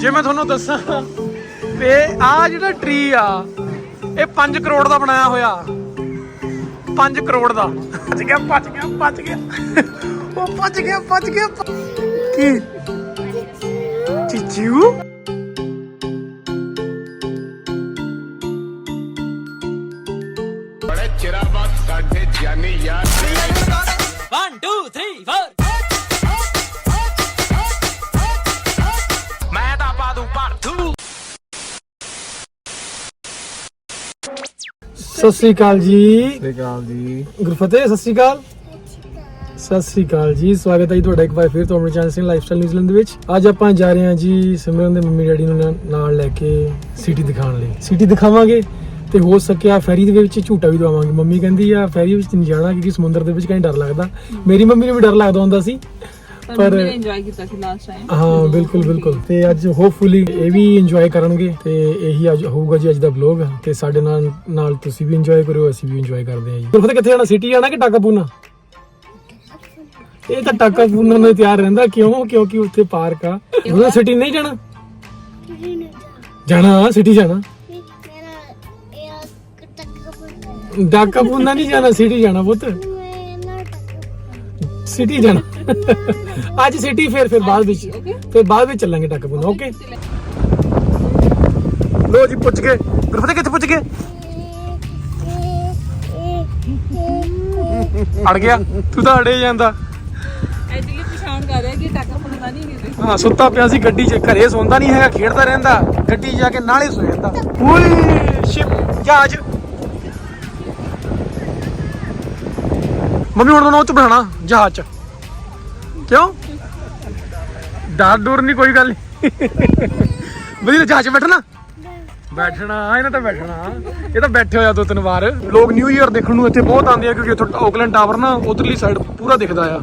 ਜੇ ਮੈਂ ਤੁਹਾਨੂੰ ਦੱਸਾਂ ਤੇ ਆ ਜਿਹੜਾ ਟ੍ਰੀ ਆ, ਇਹ 5 ਕਰੋੜ ਦਾ ਬਣਾਇਆ ਹੋਇਆ। 5 ਕਰੋੜ ਦਾ। ਭੱਜ ਗਿਆ ਭੱਜ ਗਿਆ ਭੱਜ ਗਿਆ। ਉਹ ਭੱਜ ਗਿਆ ਭੱਜ ਗਿਆ। ਕੀ? ਚੀਚੂ? ਸਤਿ ਸ੍ਰੀ ਅਕਾਲ ਜੀ। ਸਤਿ ਅਕਾਲ ਜੀ। ਗੁਰਫਤਿਹ ਸਤਿ ਸ੍ਰੀ ਅਕਾਲ। ਸਤਿ ਸ੍ਰੀ ਅਕਾਲ ਜੀ। ਸਵਾਗਤ ਹੈ ਜੀ ਤੁਹਾਡਾ ਇੱਕ ਵਾਰ ਫਿਰ ਤੋਂ ਆਪਣੇ ਚੈਨਲ ਸਿੰਘ ਲਾਈਫਸਟਾਈਲ ਨਿਊਜ਼ੀਲੈਂਡ ਦੇ ਵਿੱਚ। ਅੱਜ ਆਪਾਂ ਜਾ ਰਹੇ ਹਾਂ ਜੀ ਸਿਮਰਨ ਦੇ ਮੰਮੀ ਡੈਡੀ ਨੂੰ ਨਾ- ਨਾਲ ਲੈ ਕੇ ਸਿਟੀ ਦਿਖਾਉਣ ਲਈ। ਸਿਟੀ ਦਿਖਾਵਾਂਗੇ ਤੇ ਹੋ ਸਕਿਆ ਫੈਰੀ ਦੇ ਵਿੱਚ ਝੂਟਾ ਵੀ ਦਵਾਵਾਂਗੇ। ਮੰਮੀ ਕਹਿੰਦੀ ਆ ਫੈਰੀ ਵਿੱਚ ਨਹੀਂ ਜਾਣਾ ਕਿਉਂਕਿ ਸਮੁੰਦਰ ਦੇ ਵਿੱਚ ਕहीं ਡਰ ਲੱਗਦਾ। ਮੇਰੀ ਮੰਮੀ ਨੂੰ ਵੀ ਡਰ ਲੱਗਦਾ ਹੁੰਦਾ ਸੀ। ਪਰ ਇੰਜੋਏ ਕੀਤਾ ਸੀ ਲਾਸਟ ਟਾਈਮ ਹਾਂ ਬਿਲਕੁਲ ਬਿਲਕੁਲ। ਤੇ ਅੱਜ ਹੋਪਫੁਲੀ ਇਹ ਵੀ ਇੰਜੋਏ ਕਰਨਗੇ। ਤੇ ਇਹੀ ਅੱਜ ਹੋਊਗਾ ਜੀ ਅੱਜ ਦਾ ਵਲੌਗ ਤੇ ਸਾਡੇ ਨਾਲ ਨਾਲ ਤੁਸੀਂ ਵੀ ਇੰਜੋਏ ਕਰਿਓ ਅਸੀਂ ਵੀ ਇੰਜੋਏ ਕਰਦੇ ਹਾਂ ਜੀ। ਤੁਹਾਨੂੰ ਪਤਾ ਕਿੱਥੇ ਜਾਣਾ? ਸਿਟੀ ਜਾਣਾ ਕਿ ਟਾਕਾ ਪੂਨਾ ਇਹ ਤਾਂ ਟਾਕਾ ਪੂਨਾ ਨੂੰ ਤਿਆਰ ਰਹਿੰਦਾ। ਕਿਉਂ? ਕਿਉਂਕਿ ਉੱਥੇ ਪਾਰਕ ਆ। ਉਹਨਾਂ ਸਿਟੀ ਨਹੀਂ ਜਾਣਾ? ਜਾਣਾ। ਸਿਟੀ ਜਾਣਾ? ਟਾਕਾ ਪੂਨਾ ਨਹੀਂ ਜਾਣਾ ਸਿਟੀ ਜਾਣਾ ਪੁੱਤ। ਸਿਟੀ ਜਾਣਾ। ਅੱਜ ਸਿਟੀ ਫਿਰ ਫਿਰ ਬਾਅਦ ਵਿੱਚ ਫਿਰ ਬਾਅਦ ਵਿੱਚ ਚੱਲਾਂਗੇ ਟੱਕ ਪੁਣਾ ਓਕੇ? ਲੋ ਜੀ ਪੁੱਜ ਗਏ। ਗੁਰਫਤਿਹ ਕਿੱਥੇ ਪੁੱਜ ਗਏ? ਅੜ ਗਿਆ। ਤੂੰ ਤਾਂ ਅੜੇ ਜਾਂਦਾ। ਐਕਚੁਅਲੀ ਪਛਾਣ ਕਰ ਰਿਹਾ ਕਿ ਟਾਕਾ ਪੁੰਨਾ ਨਹੀਂ ਕਿਤੇ ਹਾਂ ਸੁੱਤਾ ਪਿਆ ਸੀ ਗੱਡੀ 'ਚ ਘਰੇ ਸੌਂਦਾ ਨਹੀਂ ਹੈਗਾ ਖੇਡਦਾ ਰਹਿੰਦਾ। ਗੱਡੀ 'ਚ ਜਾ ਕੇ ਨਾਲੇ ਸੋ ਜਾਂਦਾ। ਓਏ ਸ਼ਿਪ ਜਹਾਜ਼। ਮੰਮੀ ਹੁਣ ਉਹਨਾਂ ਉੱਤੇ ਬਿਠਾਣਾ ਜਹਾਜ਼ 'ਚ। ਕਿਉਂ? ਡਰ ਡਰ ਨਹੀਂ ਕੋਈ ਗੱਲ ਵਧੀਆ, ਜਹਾਜ਼ 'ਚ ਬੈਠਣਾ? ਬੈਠਣਾ, ਇਹਨਾਂ ਤਾਂ ਬੈਠਣਾ। ਇਹ ਤਾਂ ਬੈਠੇ ਹੋਇਆ ਦੋ ਤਿੰਨ ਵਾਰ। ਲੋਕ ਨਿਊ ਇਅਰ ਦੇਖਣ ਨੂੰ ਇੱਥੇ ਬਹੁਤ ਆਉਂਦੇ ਆ, ਕਿਉਂਕਿ ਇੱਥੋਂ ਓਕਲੈਂਡ ਟਾਵਰ ਨਾ ਉਧਰਲੀ ਸਾਈਡ ਪੂਰਾ ਦਿਖਦਾ ਆ।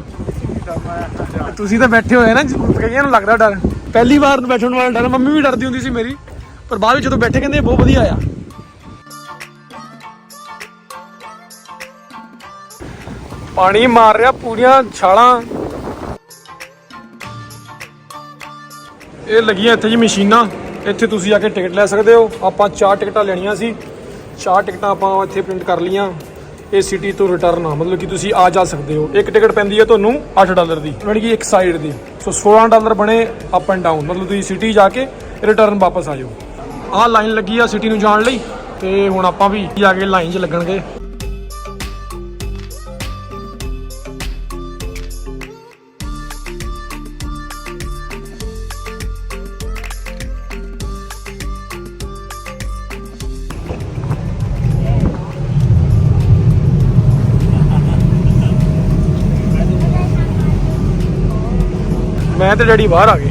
ਤੁਸੀਂ ਤਾਂ ਬੈਠੇ ਹੋਏ ਨਾ ਕਈਆਂ ਨੂੰ ਲੱਗਦਾ ਡਰ। ਪਹਿਲੀ ਵਾਰ ਬੈਠਣ ਵਾਲਾ ਡਰ, ਮੰਮੀ ਵੀ ਡਰਦੀ ਹੁੰਦੀ ਸੀ ਮੇਰੀ। ਪਰ ਬਾਅਦ ਵਿੱਚ ਜਦੋਂ ਬੈਠੇ ਕਹਿੰਦੇ ਬਹੁਤ ਵਧੀਆ ਆ। ਪਾਣੀ ਮਾਰ ਰਿਹਾ, ਪੂਰੀਆਂ ਛਾਲਾਂ। ਇਹ ਲੱਗੀਆਂ ਇੱਥੇ ਜੀ ਮਸ਼ੀਨਾਂ। ਇੱਥੇ ਤੁਸੀਂ ਆ ਕੇ ਟਿਕਟ ਲੈ ਸਕਦੇ ਹੋ। ਆਪਾਂ ਚਾਰ ਟਿਕਟਾਂ ਲੈਣੀਆਂ ਸੀ। ਚਾਰ ਟਿਕਟਾਂ ਆਪਾਂ ਇੱਥੇ ਪ੍ਰਿੰਟ ਕਰ ਲਈਆਂ। ਇਹ ਸਿਟੀ ਤੋਂ ਰਿਟਰਨ ਆ। ਮਤਲਬ ਕਿ ਤੁਸੀਂ ਆ ਜਾ ਸਕਦੇ ਹੋ। ਇੱਕ ਟਿਕਟ ਪੈਂਦੀ ਹੈ ਤੁਹਾਨੂੰ 8 ਡਾਲਰ ਦੀ। ਯਾਨੀ ਕਿ ਇੱਕ ਸਾਈਡ ਦੀ। ਸੋ 16 ਡਾਲਰ ਬਣੇ ਅਪ ਐਂਡ ਡਾਊਨ ਮਤਲਬ ਤੁਸੀਂ ਸਿਟੀ ਜਾ ਕੇ ਰਿਟਰਨ ਵਾਪਸ ਆ ਜਾਓ। ਆਹ ਲਾਈਨ ਲੱਗੀ ਆ ਸਿਟੀ ਨੂੰ ਜਾਣ ਲਈ। ਤੇ ਹੁਣ ਆਪਾਂ ਵੀ ਆ ਕੇ ਲਾਈਨ 'ਚ ਲੱਗਣਗੇ। ਮੈਂ ਤੇ ਡੈਡੀ ਬਾਹਰ ਆ ਗਏ।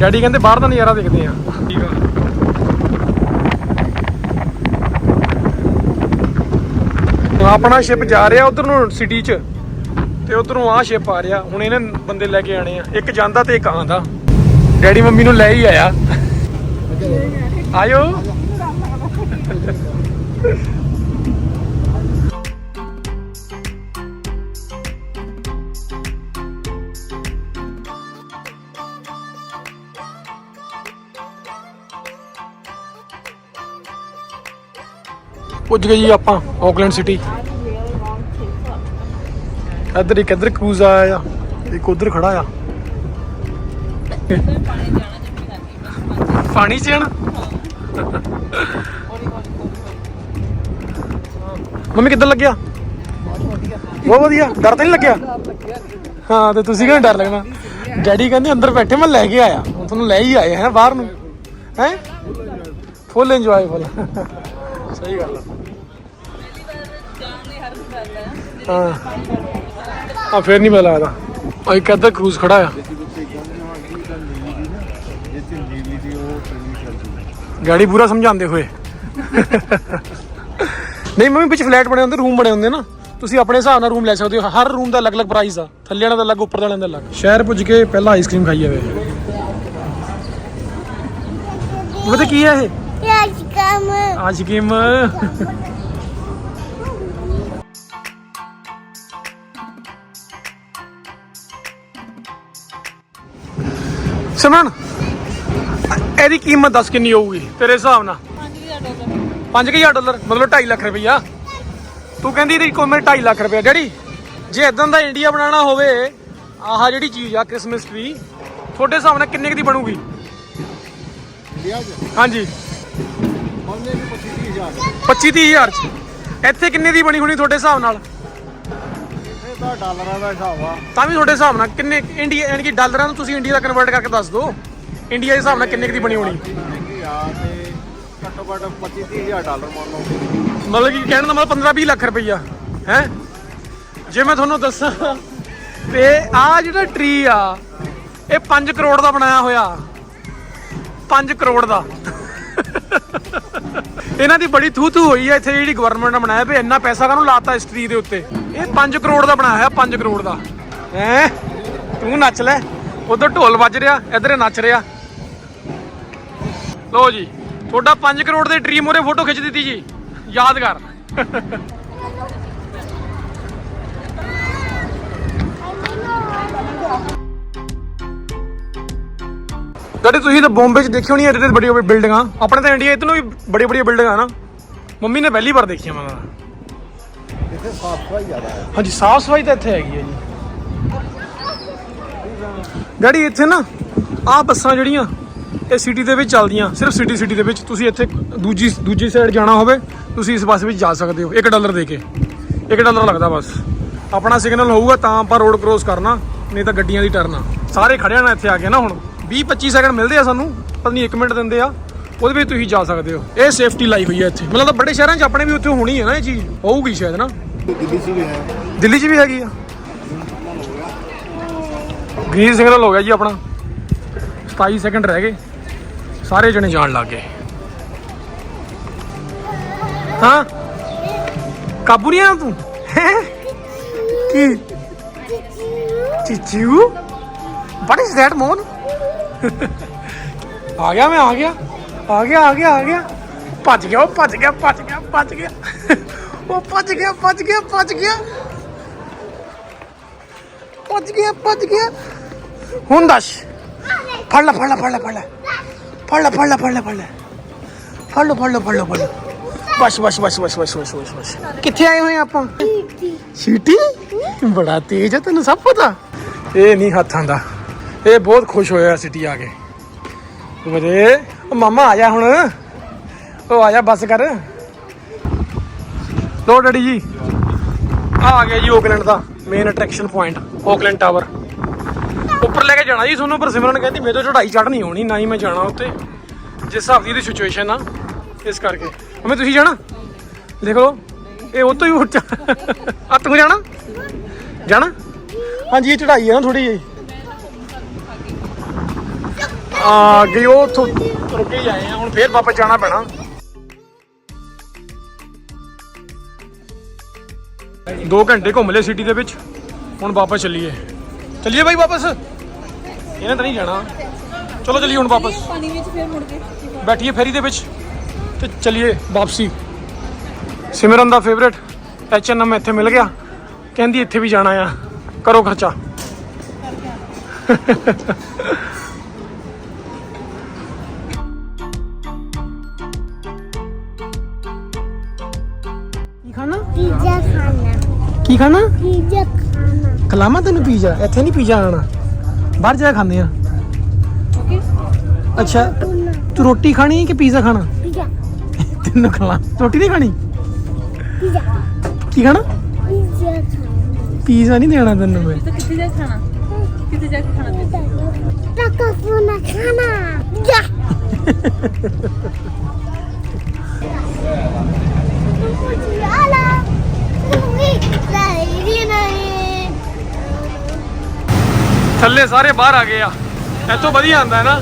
ਡੈਡੀ ਕਹਿੰਦੇ ਬਾਹਰ ਦਾ ਨਜ਼ਾਰਾ ਦੇਖਦੇ ਆ। ਠੀਕ ਆ। ਆਪਣਾ ਸ਼ਿਪ ਜਾ ਰਿਹਾ ਉਧਰ ਨੂੰ ਸਿਟੀ 'ਚ ਤੇ ਉਧਰੋਂ ਆਹ ਸ਼ਿਪ ਆ ਰਿਹਾ। ਹੁਣ ਇਹਨੇ ਬੰਦੇ ਲੈ ਕੇ ਆਣੇ ਆ। ਇੱਕ ਜਾਂਦਾ ਤੇ ਇੱਕ ਆਂਦਾ ਡੈਡੀ ਮੰਮੀ ਨੂੰ ਲੈ ਹੀ ਆਇਆ। ਆਇਓ। ਪੁੱਜ ਗਏ ਜੀ ਆਪਾਂ ਆਕਲੈਂਡ ਸਿਟੀ ਇੱਧਰ ਇੱਕ, ਇੱਧਰ ਕਰੂਜ਼ ਆਇਆ ਆ, ਇੱਕ ਉਧਰ ਖੜਾ ਆ। ਪਾਣੀ ਚ ਜਾਣਾ? ਮੰਮੀ ਕਿੱਦਾਂ ਲੱਗਿਆ? ਬਹੁਤ ਵਧੀਆ, ਡਰ ਤਾਂ ਨਹੀਂ ਲੱਗਿਆ? ਹਾਂ, ਤੇ ਤੁਸੀਂ ਕਹਿੰਦੇ ਡਰ ਲੱਗਣਾ? ਡੈਡੀ ਕਹਿੰਦੇ ਅੰਦਰ ਬੈਠੇ, ਮੈਂ ਲੈ ਕੇ ਆਇਆ। ਹੁਣ ਤੁਹਾਨੂੰ ਲੈ ਹੀ ਆਏ, ਹੈ ਬਾਹਰ ਨੂੰ। ਹੈ? ਫੁੱਲ ਇੰਜੋਏ ਫੁੱਲ ਸਹੀ ਗੱਲ ਹੈ ਹਾਂ। ਆ ਫੇਰ ਨਹੀਂ ਪਤਾ ਲੱਗਦਾ ਆ ਇੱਕ ਅੱਧਾ ਕਰੂਜ਼ ਖੜਾ ਆ। ਗਾੜੀ ਪੂਰਾ ਸਮਝਾਉਂਦੇ ਹੋਏ। ਨਹੀਂ ਮੰਮੀ ਵਿੱਚ ਫਲੈਟ ਬਣੇ ਹੁੰਦੇ ਰੂਮ ਬਣੇ ਹੁੰਦੇ ਨਾ। ਤੁਸੀਂ ਆਪਣੇ ਹਿਸਾਬ ਨਾਲ ਰੂਮ ਲੈ ਸਕਦੇ ਹੋ। ਹਰ ਰੂਮ ਦਾ ਅਲੱਗ-ਅਲੱਗ ਪ੍ਰਾਈਸ ਆ। ਥੱਲੇ ਵਾਲਾ ਦਾ ਅਲੱਗ ਉੱਪਰ ਵਾਲਿਆਂ ਦਾ ਅਲੱਗ। ਸ਼ਹਿਰ ਪੁੱਜ ਕੇ ਪਹਿਲਾਂ ਆਈਸਕ੍ਰੀਮ ਖਾਈ ਜਾਵੇ। ਉਹ ਤੇ ਕੀ ਹੈ ਇਹ? ਆਈਸਕ੍ਰੀਮ ਸਿਮਰਨ ਇਹਦੀ ਕੀਮਤ ਦੱਸ ਕਿੰਨੀ ਹੋਊਗੀ ਤੇਰੇ ਹਿਸਾਬ ਨਾਲ? 5000 ਡਾਲਰ 5000 ਡਾਲਰ। ਮਤਲਬ 2.5 ਲੱਖ ਰੁਪਈਆ। ਤੂੰ ਕਹਿੰਦੀ ਇਹਦੀ ਕੀਮਤ 2.5 ਲੱਖ ਰੁਪਈਆ। ਡੈਡੀ ਜੇ ਇਦਾਂ ਦਾ ਇੰਡੀਆ ਬਣਾਉਣਾ ਹੋਵੇ ਆਹ ਜਿਹੜੀ ਚੀਜ਼ ਆ ਕ੍ਰਿਸਮਸ ਟ੍ਰੀ ਤੁਹਾਡੇ ਹਿਸਾਬ ਨਾਲ ਕਿੰਨੇ ਦੀ ਬਣੂਗੀ? ਹਾਂਜੀ। ਉਹਨੇ ਵੀ 25000 25 30000 ਚ। ਇੱਥੇ ਕਿੰਨੇ ਦੀ ਬਣੀ ਹੋਣੀ ਤੁਹਾਡੇ ਹਿਸਾਬ ਨਾਲ? ਤਾਂ ਡਾਲਰਾਂ ਦਾ ਹਿਸਾਬ ਆ। ਤਾਂ ਵੀ ਤੁਹਾਡੇ ਹਿਸਾਬ ਨਾਲ ਕਿੰਨੇ ਇੰਡੀਆ ਯਾਨੀ ਕਿ ਡਾਲਰਾਂ ਨੂੰ ਤੁਸੀਂ ਇੰਡੀਆ ਦਾ ਕਨਵਰਟ ਕਰਕੇ ਦੱਸ ਦਿਓ। ਇੰਡੀਆ ਦੇ ਹਿਸਾਬ ਨਾਲ ਕਿੰਨੇ ਕੁ ਦੀ ਬਣੀ ਹੋਣੀ? ਮਹਿੰਗੀ ਆ ਤੇ ਘੱਟੋ ਘੱਟ 25 30000 ਡਾਲਰ ਮੰਨ ਲਓ। ਮਤਲਬ ਕਿ ਕਹਿਣ ਦਾ ਮਤਲਬ 15 20 ਲੱਖ ਰੁਪਈਆ ਹੈ? ਜੇ ਮੈਂ ਤੁਹਾਨੂੰ ਦੱਸਾਂ ਤੇ ਆ ਜਿਹੜਾ ਟਰੀ ਆ ਇਹ 5 ਕਰੋੜ ਦਾ ਬਣਾਇਆ ਹੋਇਆ। 5 ਕਰੋੜ ਦਾ। ਇਹਨਾਂ ਦੀ ਬੜੀ ਥੂ ਥੂ ਹੋਈ ਹੈ ਇੱਥੇ ਜਿਹੜੀ ਗਵਰਨਮੈਂਟ ਨੇ ਬਣਾਇਆ ਵੀ ਇੰਨਾ ਪੈਸਾ ਕਾਹਨੂੰ ਲਾਤਾ ਇਸ ਟਰੀ ਦੇ ਉੱਤੇ? ਇਹ 5 ਕਰੋੜ ਦਾ ਬਣਾਇਆ ਹੋਇਆ 5 ਕਰੋੜ ਦਾ। ਹੈ? ਤੂੰ ਨੱਚ ਲੈ। ਉਧਰ ਢੋਲ ਵੱਜ ਰਿਹਾ, ਇੱਧਰ ਨੱਚ ਰਿਹਾ। ਲੋ ਜੀ, ਤੁਹਾਡਾ 5 ਕਰੋੜ ਦੇ ਟਰੀ ਮੋਰੇ ਫੋਟੋ ਖਿੱਚ ਦਿੱਤੀ ਜੀ। ਯਾਦਗਾਰ। ਗੱਡੀ ਤੁਸੀਂ ਤਾਂ ਬੰਬੇ ਚ ਦੇਖੀ ਹੋਣੀ ਐਡੇ ਤੇ ਬੜੀ ਬੜੀ ਬਿਲਡਿੰਗਾਂ ਆਪਣੇ ਤਾਂ ਇੰਡੀਆ ਇਤਨੋਂ ਵੀ ਬੜੀ ਬੜੀ ਬਿਲਡਿੰਗਾਂ ਨਾ। ਮੰਮੀ ਨੇ ਪਹਿਲੀ ਵਾਰ ਦੇਖੀਆਂ ਮੈਂ ਇੱਥੇ ਸਾਫ਼ ਸਫ਼ਾਈ ਜ਼ਿਆਦਾ ਹੈ। ਹਾਂਜੀ ਸਾਫ਼ ਸਫ਼ਾਈ ਤਾਂ ਇੱਥੇ ਹੈਗੀ ਹੈ ਜੀ। ਡੈਡੀ ਇੱਥੇ ਨਾ ਆਹ ਬੱਸਾਂ ਜਿਹੜੀਆਂ ਇਹ ਸਿਟੀ ਦੇ ਵਿੱਚ ਚੱਲਦੀਆਂ ਸਿਰਫ ਸਿਟੀ ਸਿਟੀ ਦੇ ਵਿੱਚ। ਤੁਸੀਂ ਇੱਥੇ ਦੂਜੀ ਦੂਜੀ ਸਾਈਡ ਜਾਣਾ ਹੋਵੇ ਤੁਸੀਂ ਇਸ ਬੱਸ ਵਿੱਚ ਜਾ ਸਕਦੇ ਹੋ। 1 ਡਾਲਰ ਦੇ ਕੇ। 1 ਡਾਲਰ ਲੱਗਦਾ ਬਸ। ਆਪਣਾ ਸਿਗਨਲ ਹੋਊਗਾ ਤਾਂ ਆਪਾਂ ਰੋਡ ਕ੍ਰੋਸ ਕਰਨਾ ਨਹੀਂ ਤਾਂ ਗੱਡੀਆਂ ਦੀ ਟਰਨ ਆ। ਸਾਰੇ ਖੜਿਆ ਨਾ ਇੱਥੇ ਆ ਕੇ ਨਾ ਹੁਣ। 20 25 ਸੈਕਿੰਡ ਮਿਲਦੇ ਆ ਸਾਨੂੰ ਪਤਾ ਨਹੀਂ 1 ਮਿੰਟ ਦਿੰਦੇ ਆ ਉਹਦੇ ਵਿੱਚ ਤੁਸੀਂ ਜਾ ਸਕਦੇ ਹੋ। ਇਹ ਸੇਫਟੀ ਲਾਈ ਹੋਈ ਹੈ ਇੱਥੇ। ਮਤਲਬ ਤਾਂ ਬੜੇ ਸ਼ਹਿਰਾਂ 'ਚ ਆਪਣੇ ਵੀ ਉੱਥੇ ਹੋਣੀ ਹੈ ਨਾ ਇਹ ਚੀਜ਼ ਹੋਊਗੀ ਸ਼ਾਇਦ ਨਾ। ਦਿੱਲੀ 'ਚ ਵੀ ਹੈ। ਦਿੱਲੀ 'ਚ ਵੀ ਹੈਗੀ ਆ। ਗ੍ਰੀਨ ਸਿਗਨਲ ਹੋ ਗਿਆ ਜੀ ਆਪਣਾ। 27 ਸੈਕਿੰਡ ਰਹਿ ਗਏ। ਸਾਰੇ ਜਣੇ ਜਾਣ ਲੱਗ ਗਏ। ਹਾਂ? ਕਾਬੂ ਨਹੀਂ ਆ ਤੂੰ? ਕੀ? ਚੀਚੂ? ਵਾਟ ਇਜ਼ ਦੈਟ ਮੋਨ ਆ ਗਿਆ ਮੈਂ ਆ ਗਿਆ। ਆ ਗਿਆ ਆ ਗਿਆ ਆ ਗਿਆ। ਭੱਜ ਗਿਆ ਉਹ ਭੱਜ ਗਿਆ ਭੱਜ ਗਿਆ ਭੱਜ ਗਿਆ। ਉਹ ਭੱਜ ਗਿਆ ਭੱਜ ਗਿਆ ਭੱਜ ਗਿਆ। ਭੱਜ ਗਿਆ ਭੱਜ ਗਿਆ। ਹੁਣ ਦੱਸ। ਫੜ ਲੈ ਫੜ ਲੈ ਫੜ ਲੈ ਫੜ ਲੈ। ਫੜ ਲੈ ਫੜ ਲੈ ਫੜ ਲੈ ਫੜ ਲੈ। ਫੜ ਲਓ ਫੜ ਲਓ ਫੜ ਲਓ ਫੜ ਲਓ। ਬਸ ਬਸ ਬਸ ਬਸ ਬਸ ਬਸ ਬਸ ਬਸ। ਕਿੱਥੇ ਆਏ ਹੋਏ ਆਪਾਂ? ਸੀਟੀ। ਬੜਾ ਤੇਜ਼ ਹੈ ਤੈਨੂੰ ਸਭ ਪਤਾ? ਇਹ ਨਹੀਂ ਹੱਥਾਂ ਦਾ। ਇਹ ਬਹੁਤ ਖੁਸ਼ ਹੋਇਆ ਸਿਟੀ ਆ ਕੇ। ਮੇਰੇ ਉਹ ਮਾਮਾ ਆ ਜਾ ਹੁਣ। ਉਹ ਆ ਜਾ ਬੱਸ ਕਰ। ਲੋ ਡੈਡੀ ਜੀ, ਆ ਆ ਗਿਆ ਜੀ ਓਕਲੈਂਡ ਦਾ main attraction point Auckland tower ਉੱਪਰ ਲੈ ਕੇ ਜਾਣਾ ਜੀ ਤੁਹਾਨੂੰ, ਪਰ ਸਿਮਰਨ ਕਹਿੰਦੀ ਮੇਰੇ ਤੋਂ ਚੜਾਈ ਚੜ੍ਹਨੀ ਹੋਣੀ, ਨਾ ਹੀ ਮੈਂ ਜਾਣਾ ਉੱਤੇ ਜਿਸ ਹਿਸਾਬ ਦੀ ਇਹਦੀ ਸਿਚੁਏਸ਼ਨ ਆ, ਇਸ ਕਰਕੇ। ਮੈਂ ਤੁਸੀਂ ਜਾਣਾ? ਦੇਖ ਲਓ ਇਹ ਉਹ ਤੋਂ ਹੀ ਉੱਚਾ। ਆ ਤੂੰ ਜਾਣਾ? ਜਾਣਾ? ਹਾਂਜੀ, ਇਹ ਚੜਾਈ ਆ ਨਾ ਥੋੜੀ ਜਿਹੀ। ਆ ਗਈ ਉਹ ਉੱਥੋਂ ਰੁਕ ਹੀ ਆਏ ਆ ਹੁਣ ਫੇਰ ਵਾਪਸ ਜਾਣਾ ਪੈਣਾ। ਦੋ ਘੰਟੇ ਘੁੰਮ ਲਏ ਸਿਟੀ ਦੇ ਵਿੱਚ ਹੁਣ ਵਾਪਸ ਚੱਲੀਏ। ਚੱਲੀਏ ਬਾਈ ਵਾਪਸ? ਇਹਨੇ ਤਾਂ ਨਹੀਂ ਜਾਣਾ। ਚਲੋ ਚੱਲੀਏ ਹੁਣ ਵਾਪਸ। ਪਾਣੀ ਵਿੱਚ ਫੇਰ ਮੁੜ ਕੇ। ਬੈਠੀਏ ਫੇਰੀ ਦੇ ਵਿੱਚ ਤੇ ਚੱਲੀਏ ਵਾਪਸੀ। ਸਿਮਰਨ ਦਾ ਫੇਵਰੇਟ ਐਚਐਨਐਮ ਇੱਥੇ ਮਿਲ ਗਿਆ। ਕਹਿੰਦੀ ਇੱਥੇ ਵੀ ਜਾਣਾ ਆ। ਕਰੋ ਖਰਚਾ। ਕੀ ਖਾਣਾ? ਪੀਜ਼ਾ ਖਾਣਾ ਖਲਾਮਾ ਤੈਨੂੰ ਪੀਜ਼ਾ? ਇੱਥੇ ਨਹੀਂ ਪੀਜ਼ਾ ਆਣਾ। ਬਾਹਰ ਜਾ ਕੇ ਖਾਂਦੇ ਆ। ਓਕੇ। ਅੱਛਾ ਤੂੰ ਰੋਟੀ ਖਾਣੀ ਕਿ ਪੀਜ਼ਾ ਖਾਣਾ? ਪੀਜ਼ਾ। ਤੈਨੂੰ ਖਲਾ ਰੋਟੀ ਨਹੀਂ ਖਾਣੀ? ਪੀਜ਼ਾ। ਕੀ ਖਾਣਾ? ਪੀਜ਼ਾ ਖਾਣਾ। ਪੀਜ਼ਾ ਨਹੀਂ ਦੇਣਾ ਤੈਨੂੰ ਮੈਂ। ਤਾਂ ਕਿੱਥੇ ਜਾ ਕੇ ਖਾਣਾ? ਕਿੱਥੇ ਜਾ ਕੇ ਖਾਣਾ ਤੇ ਟਾਕਾ ਫੋਨਾ ਖਾਣਾ। ਜਾ। ਥੱਲੇ ਸਾਰੇ ਬਾਹਰ ਆ ਗਏ ਆ। ਇੱਥੋਂ ਵਧੀਆ ਆਂਦਾ ਹੈ ਨਾ।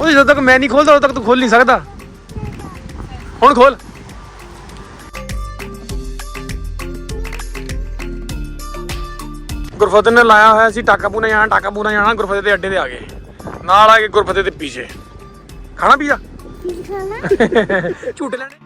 ਉਹ ਜਦੋਂ ਤੱਕ ਮੈਂ ਨਹੀਂ ਖੋਲਦਾ, ਉਦੋਂ ਤੱਕ ਤੂੰ ਖੋਲ ਨਹੀਂ ਸਕਦਾ। ਹੁਣ ਖੋਲ। ਗੁਰਫਤਿਹ ਨੇ ਲਾਇਆ ਹੋਇਆ ਸੀ ਟਾਕਾਪੂਨਾ ਜਾਣਾ ਟਾਕਾਪੂਨਾ ਜਾਣਾ ਗੁਰਫਤਿਹ ਦੇ ਅੱਡੇ ਤੇ ਆ ਗਏ। ਨਾਲ ਆ ਕੇ ਗੁਰਫਤਿਹ ਦੇ ਪਿੱਛੇ ਖਾਣਾ ਖਾਣਾ? ਝੂਟੇ ਲੈਣੇ।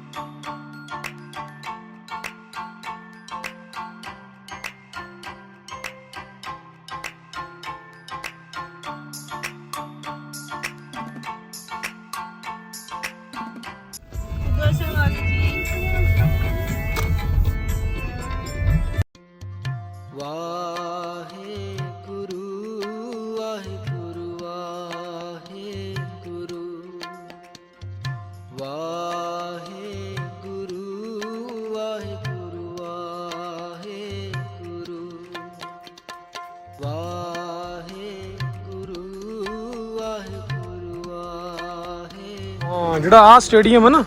ਹਾਂ, ਜਿਹੜਾ ਆ ਸਟੇਡੀਅਮ ਹੈ ਨਾ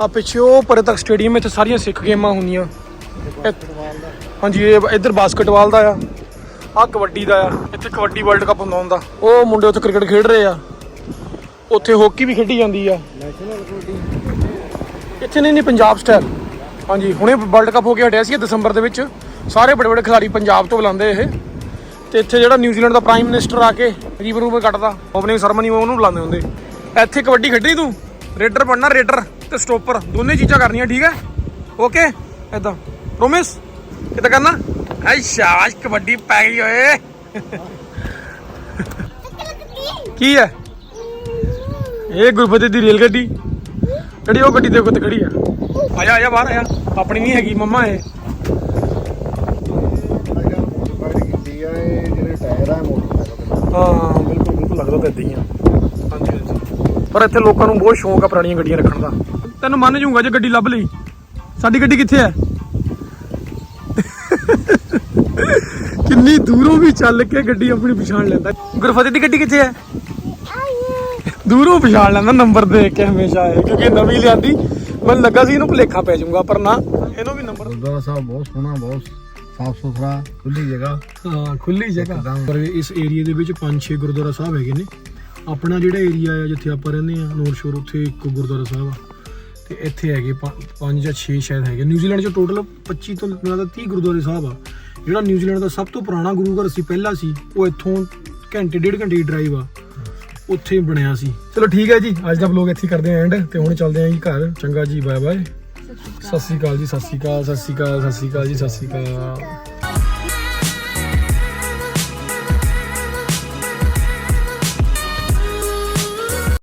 ਆ ਪਿੱਛੇ ਉਹ ਪਰੇ ਤੱਕ ਸਟੇਡੀਅਮ ਇੱਥੇ ਸਾਰੀਆਂ ਸਿੱਖ ਗੇਮਾਂ ਹੁੰਦੀਆਂ। ਇੱਥੇ- ਹਾਂਜੀ, ਇਹ ਇੱਧਰ ਬਾਸਕਟਬਾਲ ਦਾ ਆ ਆ ਕਬੱਡੀ ਦਾ ਆ, ਇੱਥੇ ਕਬੱਡੀ ਵਰਲਡ ਕੱਪ ਹੁੰਦਾ ਹੁੰਦਾ। ਉਹ ਮੁੰਡੇ ਉੱਥੇ ਕ੍ਰਿਕਟ ਖੇਡ ਰਹੇ ਆ। ਉੱਥੇ ਹਾਕੀ ਵੀ ਖੇਡੀ ਜਾਂਦੀ ਆ। ਇੱਥੇ ਨਹੀਂ ਨਹੀਂ, ਪੰਜਾਬ ਸਟਾਰ ਹਾਂਜੀ, ਹੁਣੇ ਵਰਲਡ ਕੱਪ ਹੋ ਕੇ ਹਟਿਆ ਸੀ ਦਸੰਬਰ ਦੇ ਵਿੱਚ। ਸਾਰੇ ਬੜੇ ਬੜੇ ਖਿਡਾਰੀ ਪੰਜਾਬ ਤੋਂ ਬੁਲਾਉਂਦੇ ਇਹ। ਤੇ ਇੱਥੇ ਜਿਹੜਾ ਨਿਊਜ਼ੀਲੈਂਡ ਦਾ ਪ੍ਰਾਈਮ ਮਿਨਿਸਟਰ ਆ ਕੇ ਰੀਬਨ ਰੂਬਨ ਕੱਟਦਾ ਓਪਨਿੰਗ ਸਰਮਨੀ ਉਹਨੂੰ ਬੁਲਾਉਂਦੇ ਹੁੰਦੇ। ਇੱਥੇ ਕਬੱਡੀ ਖੇਡੀ ਤੂੰ? ਰੇਡਰ ਬਣਨਾ, ਰੇਡਰ ਤੇ ਸਟੋਪਰ। ਦੋਨੇ ਚੀਜ਼ਾਂ ਕਰਨੀਆਂ, ਠੀਕ ਹੈ? ਓਕੇ ਐਦਾਂ ਪ੍ਰੋਮਿਸ ਕਿਦਾਂ ਕਰਨਾ? ਐ ਸ਼ਾਬਾਸ਼, ਕਬੱਡੀ ਪੈ ਗਈ ਓਏ। ਕੀ ਹੈ? ਇਹ ਗੁਰਫਤਿਹ ਦੀ ਰੇਲ ਗੱਡੀ। ਜਿਹੜੀ ਉਹ ਗੱਡੀ ਦੇ ਉੱਤੇ ਖੜੀ ਆ? ਆਇਆ ਆਇਆ, ਬਾਹਰ ਆਇਆ। ਆਪਣੀ ਨਹੀਂ ਹੈਗੀ, ਮੰਮਾ ਇਹ। ਹਾਂ, ਬਿਲਕੁਲ ਬਿਲਕੁਲ ਲੱਗਦਾ ਤਾਂ ਇਦਾਂ ਹੀ ਆ। ਪਰ ਇੱਥੇ ਲੋਕਾਂ ਨੂੰ ਬਹੁਤ ਸ਼ੌਂਕ ਆ ਪੁਰਾਣੀਆਂ ਗੱਡੀਆਂ ਰੱਖਣ ਦਾ। ਤੈਨੂੰ ਮੰਨ ਜਾਊਂਗਾ ਜੇ ਗੱਡੀ ਲੱਭ ਲਈ। ਸਾਡੀ ਗੱਡੀ ਕਿੱਥੇ ਹੈ? ਕਿੰਨੀ ਦੂਰੋਂ ਵੀ ਚੱਲ ਕੇ ਗੱਡੀ ਆਪਣੀ ਪਛਾਣ ਲੈਂਦਾ। ਗੁਰਫਤਿਹ ਦੀ ਗੱਡੀ ਕਿੱਥੇ ਹੈ? ਦੂਰੋਂ ਪਛਾਣ ਲੈਂਦਾ ਨੰਬਰ ਦੇਖ ਕੇ ਹਮੇਸ਼ਾ ਇਹ ਕਿਉਂਕਿ ਨਵੀਂ ਲਿਆਂਦੀ। ਮੈਨੂੰ ਲੱਗਾ ਸੀ ਇਹਨੂੰ ਭੁਲੇਖਾ ਪੈ ਜਾਊਗਾ ਪਰ ਨਾ ਇਹਨੂੰ ਵੀ ਨੰਬਰ ਗੁਰਦੁਆਰਾ ਸਾਹਿਬ ਬਹੁਤ ਸੋਹਣਾ ਬਹੁਤ ਸਾਫ਼ ਸੁਥਰਾ ਖੁੱਲੀ ਜਗ੍ਹਾ। ਹਾਂ ਖੁੱਲੀ ਜਗ੍ਹਾ। ਪਰ ਇਸ ਏਰੀਆ ਦੇ ਵਿੱਚ 5-6 ਗੁਰਦੁਆਰਾ ਸਾਹਿਬ ਹੈਗੇ ਨੇ। ਆਪਣਾ ਜਿਹੜਾ ਏਰੀਆ ਆ ਜਿੱਥੇ ਆਪਾਂ ਰਹਿੰਦੇ ਆ ਨੋਰ ਸ਼ੋਰ ਉੱਥੇ ਇੱਕ ਗੁਰਦੁਆਰਾ ਸਾਹਿਬ ਆ। ਤੇ ਇੱਥੇ ਹੈਗੇ 5 ਜਾਂ 6 ਸ਼ਾਇਦ ਹੈਗੇ। ਨਿਊਜ਼ੀਲੈਂਡ 'ਚ ਟੋਟਲ 25 ਤੋਂ ਤਾਂ 30 ਗੁਰਦੁਆਰੇ ਸਾਹਿਬ ਆ। ਜਿਹੜਾ ਨਿਊਜ਼ੀਲੈਂਡ ਦਾ ਸਭ ਤੋਂ ਪੁਰਾਣਾ ਗੁਰੂ ਘਰ ਸੀ ਪਹਿਲਾ ਸੀ ਉਹ ਇੱਥੋਂ ਘੰਟੇ ਡੇਢ ਘੰਟੇ ਦੀ ਡਰਾਈਵ ਆ। ਉੱਥੇ ਬਣਿਆ ਸੀ। ਚਲੋ ਠੀਕ ਹੈ ਜੀ ਅੱਜ ਦਾ ਵਲੋਗ ਇੱਥੇ ਕਰਦੇ ਆਂ ਐਂਡ ਤੇ ਹੁਣ ਚੱਲਦੇ ਆਂ ਜੀ ਘਰ। ਚੰਗਾ ਜੀ ਬਾਏ ਬਾਏ ਸਤਿ ਸ਼੍ਰੀ ਅਕਾਲ ਜੀ ਸਤਿ ਸ਼੍ਰੀ ਅਕਾਲ ਸਤਿ ਸ਼੍ਰੀ ਅਕਾਲ ਸਤਿ ਸ਼੍ਰੀ ਅਕਾਲ ਜੀ ਸਤਿ ਸ਼੍ਰੀ ਅਕਾਲ।